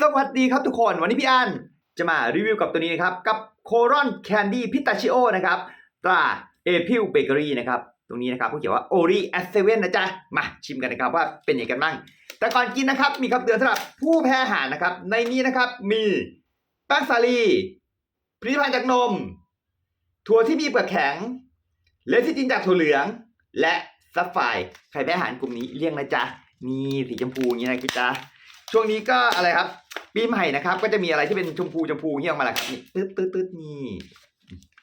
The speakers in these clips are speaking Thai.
สวัสดีครับทุกคนวันนี้พี่อันจะมารีวิวกับตัวนี้นะครับ กับโครอนแคนดี้พิตาชิโอนะครับตราเอพิลเบเกอรี่นะครับ ตรงนี้นะครับเขาเขียนว่าโอรีแอสเซเว่นนะจ๊ะ มาชิมกันนะครับว่าเป็นยังไงกันบ้าง แต่ก่อนกินนะครับมีคำเตือนสำหรับผู้แพ้อาหารนะครับ ในนี้นะครับมีแป้งสาลีผลิตภัณฑ์จากนม ถั่วที่มีเปลือกแข็งเลซิตินจากถั่วเหลือง และซัฟไฟใครแพ้อาหารกลุ่มนี้เลี่ยงนะจ๊ะนี่สีชมพูอย่างนี้นะจ๊ะช่วงนี้ก็อะไรครับ ปีใหม่นะครับ ก็จะมีอะไรที่เป็นชมพูชมพูเงี้ยออกมาแหละครับนี่ตึ๊ดตึ๊ดตึ๊ดนี่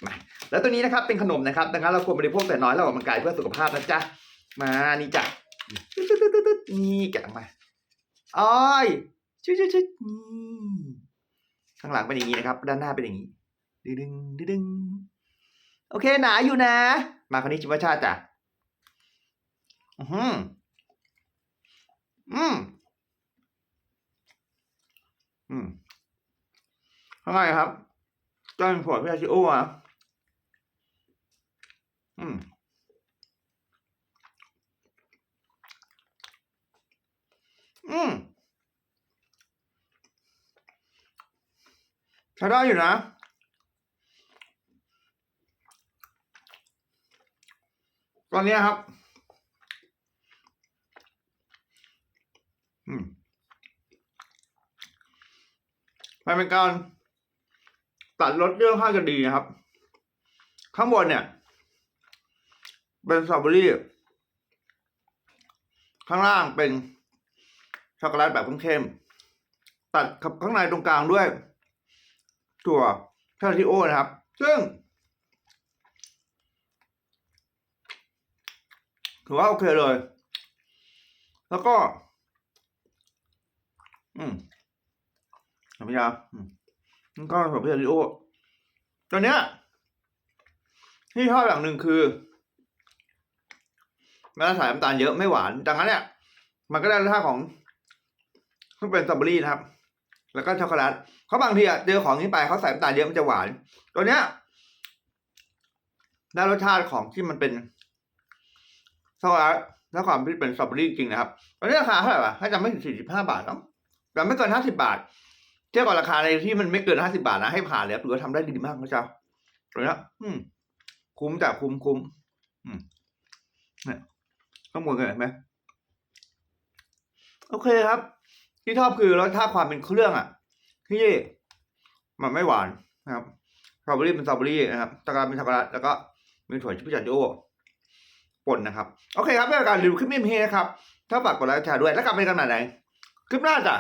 มาแล้วตัวนี้นะครับเป็นขนมนะครับดังนั้นเราควรบริโภคแต่น้อยแล้วออกกำลังกายเพื่อสุขภาพนะจ๊ะมานี่จ้ะตึ๊ดตึ๊ดตึ๊ดตืดนี่แกะออกมาอ้อยชุดชุดชุดนี่ข้างหลังเป็นอย่างนี้นะครับ ด้านหน้าเป็นอย่างนี้ดึงดึงดึงดึงโอเคหนาอยู่นะ มาคราวนี้ชิมรสชาติจ้ะอือหืออืม อืมข้างในครับก็เป็นถั่วพิซาชิโออะอืมอืมใช้ได้อยู่นะตอนนี้ครับ อืม มันเป็นการตัดรสเรื่องข้างจะดีนะครับ ข้างบนเนี่ย เป็นสตรอเบอรี่ข้างล่างเป็นช็อกโกแลตแบบเข้มๆตัดกับข้างในตรงกลางด้วยตัวทาทิโอนะครับ ซึ่งถือว่าโอเคเลย แล้วก็ อืม มยาอืมนี่ก็ผมพี่ลิโอตัวเนี้ยที่ชอบอย่างหนึ่งคือไม่ได้ใส่น้ำตาลเยอะไม่หวาน ดังนั้นเนี่ย มันก็ได้รสชาติของที่เป็นสตรอเบอรี่นะครับ แล้วก็ช็อกโกแลตเขาบางทีอะเจอของนี้ไปเขาใส่น้ำตาลเยอะมันจะหวาน ตัวเนี้ยได้รสชาติของที่มันเป็นช็อกโกแลตและความที่เป็นสตรอเบอรี่จริงนะครับตอนนี้ราคาเท่าไหร่วะถ้าจำไม่ผิดสี่สิบห้าบาทเนาะแต่ไม่เกินห้าสิบบาท เทียบกับราคาในที่มันไม่เกินห้าสิบาทนะให้ผ่านเลยถือว่าทำได้ดีมากนะจ๊ะตัวเนี้ยอืม คุ้มจากคุ้มคุ้มอืมเนี่ยข้างบนเห็นไหมโอเคครับ ที่ชอบคือรสชาติความเป็นเครื่องอะที่มันไม่หวานนะครับสตรอเบอรี่เป็นสตรอเบอรี่นะครับช็อกโกแลตเป็นช็อกโกแลตแล้วก็มีถั่วชิพจันโยป่นนะครับ โอเคครับเป็นการรีวิวคลิปนี้เพียงนะครับ ถ้าฝากกดไลค์แชร์ด้วย แล้วกลับไปกันไหนไหนคลิปหน้าจ้ะ